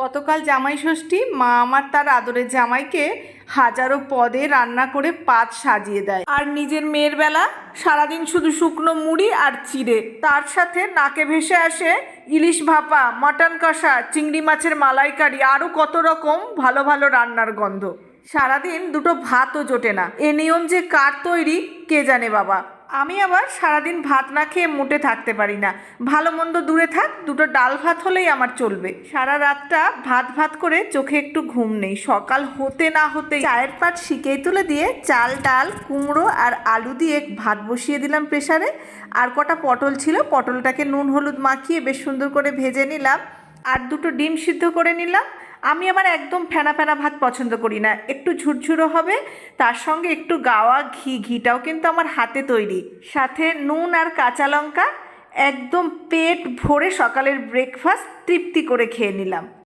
গতকাল জামাই ষষ্ঠী, মা আমার তার আদরের জামাইকে হাজারো পদে রান্না করে পাত সাজিয়ে দেয়। আর নিজের মেয়ের বেলা সারাদিন শুধু শুকনো মুড়ি আর চিড়ে। তার সাথে নাকে ভেসে আসে ইলিশ ভাপা, মটন কষা, চিংড়ি মাছের মালাইকারি, আরও কত রকম ভালো ভালো রান্নার গন্ধ। সারাদিন দুটো ভাতও জোটে না। এ নিয়ম যে কার তৈরি, কে জানে বাবা। আমি আবার সারাদিন ভাত না খেয়ে মোটে থাকতে পারি না। ভালো মন্দ দূরে থাক, দুটো ডাল ভাত হলেই আমার চলবে। সারা রাতটা ভাত ভাত করে চোখে একটু ঘুম নেই। সকাল হতে না হতে চায়ের পাট শিকেই তুলে দিয়ে চাল, ডাল, কুমড়ো আর আলু দিয়ে ভাত বসিয়ে দিলাম প্রেসারে। আর কটা পটল ছিল, পটলটাকে নুন হলুদ মাখিয়ে বেশ সুন্দর করে ভেজে নিলাম। আর দুটো ডিম সিদ্ধ করে নিলাম। আমি আমার একদম ফেনা ফেনা ভাত পছন্দ করি না। একটু ঝুরঝুরো হবে, তার সঙ্গে একটু গাওয়া ঘি, ঘিটাও কিন্তু আমার হাতে তৈরি। সাথে নুন আর কাঁচা লঙ্কা, একদম পেট ভরে সকালের ব্রেকফাস্ট তৃপ্তি করে খেয়ে নিলাম।